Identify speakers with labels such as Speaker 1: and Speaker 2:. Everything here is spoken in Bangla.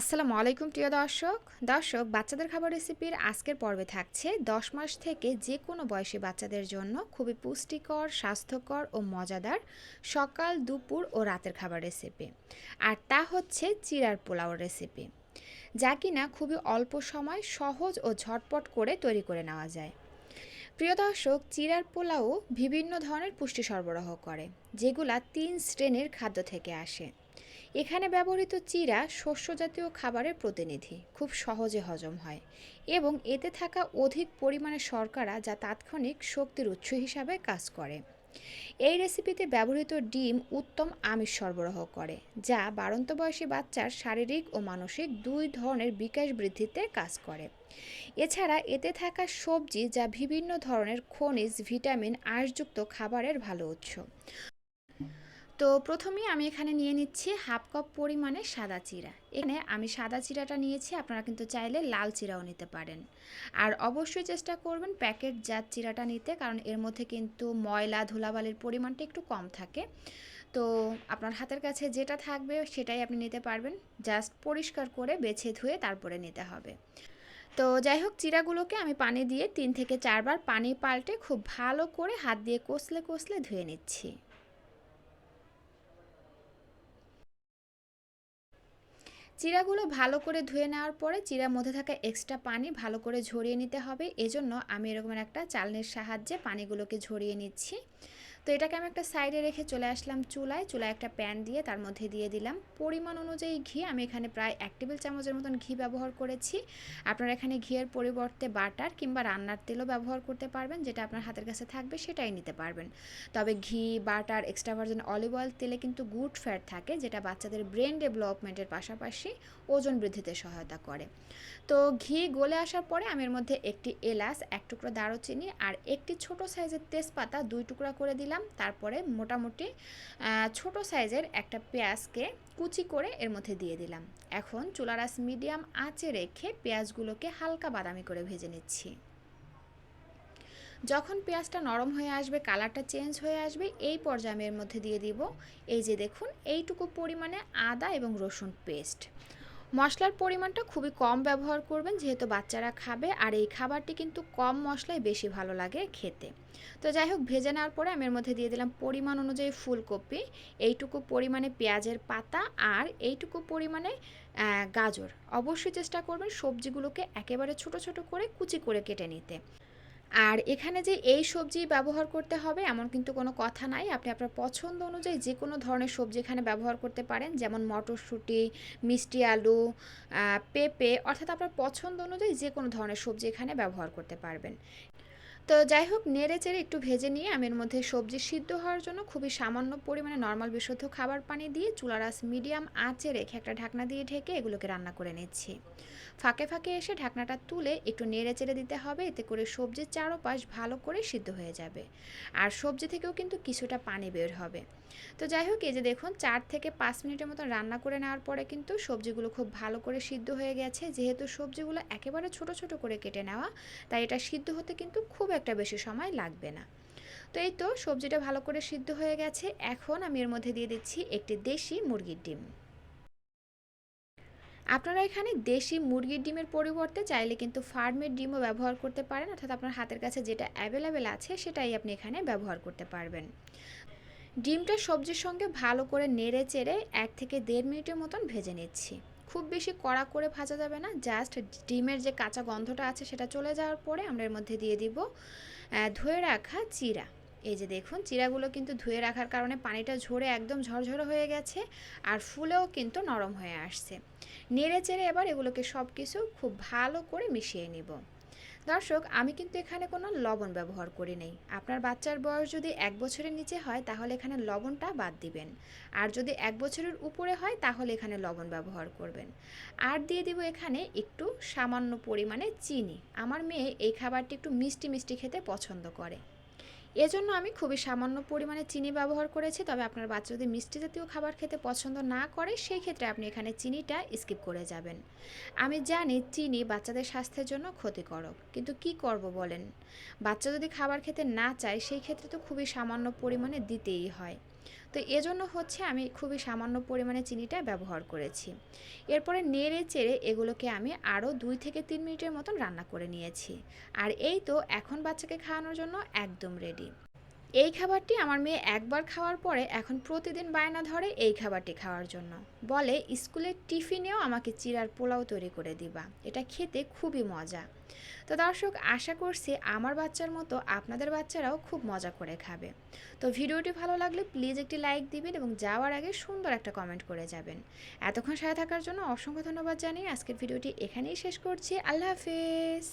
Speaker 1: আসসালামু আলাইকুম, প্রিয় দর্শক। দর্শক, বাচ্চাদের খাবার রেসিপির আজকের পর্বে থাকছে দশ মাস থেকে যে কোনো বয়সী বাচ্চাদের জন্য খুবই পুষ্টিকর, স্বাস্থ্যকর ও মজাদার সকাল, দুপুর ও রাতের খাবার রেসিপি। আর তা হচ্ছে চিরার পোলাও রেসিপি, যা কিনা খুবই অল্প সময় সহজ ও ঝটপট করে তৈরি করে নেওয়া যায়। প্রিয় দর্শক চিরার পোলাও বিভিন্ন ধরনের পুষ্টি সরবরাহ করে, যেগুলা তিন শ্রেণির খাদ্য থেকে আসে। এখানে ব্যবহৃত চিরা শস্য জাতীয় খাবারের প্রতিনিধি। খুব সহজে হজম হয় এবং এতে থাকা অধিক পরিমাণে শর্করা যা তাৎক্ষণিক শক্তির উৎস হিসাবে কাজ করে। এই রেসিপিতে ব্যবহৃত ডিম উত্তম আমিষ সরবরাহ করে, যা বাড়ন্ত বয়সী বাচ্চার শারীরিক ও মানসিক দুই ধরনের বিকাশ বৃদ্ধিতে কাজ করে। এছাড়া এতে থাকা সবজি যা বিভিন্ন ধরনের খনিজ, ভিটামিন, আঁশযুক্ত খাবারের ভালো উৎস। তো প্রথমেই আমি এখানে নিয়ে নিচ্ছি হাফ কাপ পরিমাণে সাদা চিরা। এখানে আমি সাদা চিরাটা নিয়েছি, আপনারা কিন্তু চাইলে লাল চিরাও নিতে পারেন। আর অবশ্যই চেষ্টা করবেন প্যাকেট জাত চিরাটা নিতে, কারণ এর মধ্যে কিন্তু ময়লা, ধুলাবালির পরিমাণটা একটু কম থাকে। তো আপনার হাতের কাছে যেটা থাকবে সেটাই আপনি নিতে পারবেন। জাস্ট পরিষ্কার করে বেছে ধুয়ে তারপরে নিতে হবে। তো যাই হোক, চিরাগুলোকে আমি পানি দিয়ে তিন থেকে চারবার পানি পাল্টে খুব ভালো করে হাত দিয়ে কষলে কষলে ধুয়ে নিচ্ছি। চিরাগুলো ভালো করে ধুয়ে নেওয়ার পরে চিরার মধ্যে থাকা এক্সট্রা পানি ভালো করে ঝরিয়ে নিতে হবে। এজন্য আমি এরকম একটা চালনির সাহায্যে পানিগুলোকে ঝরিয়ে নিচ্ছি। তো এটাকে আমি একটা সাইডে রেখে চলে আসলাম চুলায়। চুলায় একটা প্যান দিয়ে তার মধ্যে দিয়ে দিলাম। পরিমাণ অনুযায়ী ঘি, আমি এখানে প্রায় এক টেবিল চামচের মতন ঘি ব্যবহার করেছি। আপনারা এখানে ঘিয়ের পরিবর্তে বাটার কিংবা রান্নার তেলও ব্যবহার করতে পারবেন, যেটা আপনার হাতের কাছে থাকবে সেটাই নিতে পারবেন। তবে ঘি, butter extra virgin olive oil তেলে কিন্তু গুড ফ্যাট থাকে, যেটা বাচ্চাদের ব্রেন ডেভেলপমেন্টের পাশাপাশি ওজন বৃদ্ধিতে সহায়তা করে। তো ঘি গলে আসার পরে আমি এর মধ্যে একটি এলাচ, এক টুকরো দারুচিনি আর একটি ছোট সাইজের তেজপাতা দুই টুকরা করে দিলাম। তারপরে মোটামুটি ছোট সাইজের একটা পেঁয়াজকে কুচি করে এর মধ্যে দিয়ে দিলাম। এখন চুলারাস মিডিয়াম আঁচে রেখে পেঁয়াজগুলোকে হালকা বাদামি করে ভেজে নিচ্ছি। যখন পেঁয়াজটা নরম হয়ে আসবে, কালারটা চেঞ্জ হয়ে আসবে, এই পর্যায়ে এর মধ্যে দিয়ে দিব। এই যে দেখুন, এইটুকু পরিমাণে আদা এবং রসুন পেস্ট। মশলার পরিমাণটা খুবই কম ব্যবহার করবেন, যেহেতু বাচ্চারা খাবে, আর এই খাবারটি কিন্তু কম মশলায় বেশি ভালো লাগে খেতে। তো যাই হোক, ভেজে নেওয়ার পরে আমি এর মধ্যে দিয়ে দিলাম পরিমাণ অনুযায়ী ফুলকপি, এইটুকু পরিমাণে পেঁয়াজের পাতা আর এইটুকু পরিমাণে গাজর। অবশ্যই চেষ্টা করবেন সবজিগুলোকে একেবারে ছোট ছোট করে কুচি করে কেটে নিতে। আর এখানে যে এই সবজি ব্যবহার করতে হবে, এমন কিন্তু কোনো কথা নাই। আপনি আপনার পছন্দ অনুযায়ী যে কোনো ধরনের সবজি এখানে ব্যবহার করতে পারেন, যেমন মটরশুঁটি, মিষ্টি আলু পেঁপে, অর্থাৎ আপনার পছন্দ অনুযায়ী যে কোনো ধরনের সবজি এখানে ব্যবহার করতে পারবেন। তো যাই হোক, নেড়ে চেড়ে একটু ভেজে নিয়ে আমি এর মধ্যে সবজি সিদ্ধ হওয়ার জন্য খুবই সামান্য পরিমাণে নর্মাল বিশুদ্ধ খাবার পানি দিয়ে চুলারাস মিডিয়াম আঁচে রেখে একটা ঢাকনা দিয়ে ঢেকে এগুলোকে রান্না করে নিচ্ছি। ফাঁকে ফাঁকে এসে ঢাকনাটা তুলে একটু নেড়ে চেড়ে দিতে হবে, এতে করে সবজির চারোপাশ ভালো করে সিদ্ধ হয়ে যাবে। আর সবজি থেকেও কিন্তু কিছুটা পানি বের হবে। তো যাই হোক এই যে দেখুন, চার থেকে পাঁচ মিনিটের মতো রান্না করে নেওয়ার পরে কিন্তু সবজিগুলো খুব ভালো করে সিদ্ধ হয়ে গেছে। যেহেতু সবজিগুলো একেবারে ছোট ছোট করে কেটে নেওয়া, তাই এটা সিদ্ধ হতে কিন্তু খুব একটা বেশি সময় লাগবে না। তো এই তো সবজিটা ভালো করে সিদ্ধ হয়ে গেছে। এখন আমি এর মধ্যে দিয়ে দিচ্ছি একটি দেশি মুরগির ডিম। আপনারা এখানে দেশি মুরগির ডিমের পরিবর্তে চাইলে কিন্তু ফার্মের ডিমও ব্যবহার করতে পারেন, অর্থাৎ আপনার হাতের কাছে যেটা অ্যাভেলেবেল আছে সেটাই আপনি এখানে ব্যবহার করতে পারবেন। ডিমটা সবজির সঙ্গে ভালো করে নেড়ে চেড়ে এক থেকে দেড় মিনিটের মতন ভেজে নিচ্ছি। খুব বেশি কড়া করে ভাজা যাবে না জাস্ট ডিমের যে কাঁচা গন্ধটা আছে সেটা চলে যাওয়ার পরে আমরা এর মধ্যে দিয়ে দিব ধুয়ে রাখা চিরা। এই যে দেখুন, চিরাগুলো কিন্তু ধুয়ে রাখার কারণে পানিটা ঝরে একদম ঝরঝরে হয়ে গেছে আর ফুলেও কিন্তু নরম হয়ে আসছে। নেড়ে চেড়ে এবার এগুলোকে সব কিছু খুব ভালো করে মিশিয়ে নিব। দর্শক, আমি কিন্তু এখানে কোনো লবণ ব্যবহার করি নেই। আপনার বাচ্চার বয়স যদি এক বছরের নিচে হয়, তাহলে এখানে লবণটা বাদ দিবেন। আর যদি এক বছরের উপরে হয়, তাহলে এখানে লবণ ব্যবহার করবেন। আর দিয়ে দিব এখানে একটু সামান্য পরিমাণে চিনি। আমার মেয়ে এই খাবারটি একটু মিষ্টি মিষ্টি খেতে পছন্দ করে। এজন্য আমি খুবই সামান্য পরিমাণে চিনি ব্যবহার করেছি, তবে আপনার বাচ্চা যদি মিষ্টি জাতীয় খাবার খেতে পছন্দ না করে সেই ক্ষেত্রে আপনি এখানে চিনিটা স্কিপ করে যাবেন। আমি জানি চিনি বাচ্চাদের স্বাস্থ্যের জন্য ক্ষতিকারক কিন্তু কি করব বলেন? বাচ্চা যদি খাবার খেতে না চায় সেই ক্ষেত্রে তো খুবই সামান্য পরিমাণে দিতেই হয়। তো এজন্য হচ্ছে আমি খুবই সামান্য পরিমাণে চিনিটা ব্যবহার করেছি। এরপরে নেড়ে চেড়ে এগুলোকে আমি আরও দুই থেকে তিন মিনিটের মতন রান্না করে নিয়েছি। আর এই তো এখন বাচ্চাকে খাওয়ানোর জন্য একদম রেডি এই খাবারটি আমার মেয়ে একবার খাওয়ার পরে এখন প্রতিদিন বায়না ধরে এই খাবারটি খাওয়ার জন্য। বলে, স্কুলের টিফিনেও আমাকে চিরার পোলাও তৈরি করে দিবা। এটা খেতে খুবই মজা। তো দর্শক, আশা করছি আমার বাচ্চার মতো আপনাদের বাচ্চারাও খুব মজা করে খাবে। তো ভিডিওটি ভালো লাগলে প্লিজ একটি লাইক দিবেন এবং যাওয়ার আগে সুন্দর একটা কমেন্ট করে যাবেন। এতক্ষণ সাথে থাকার জন্য অসংখ্য ধন্যবাদ জানিয়ে আজকের ভিডিওটি এখানেই শেষ করছি। আল্লাহ হাফেজ।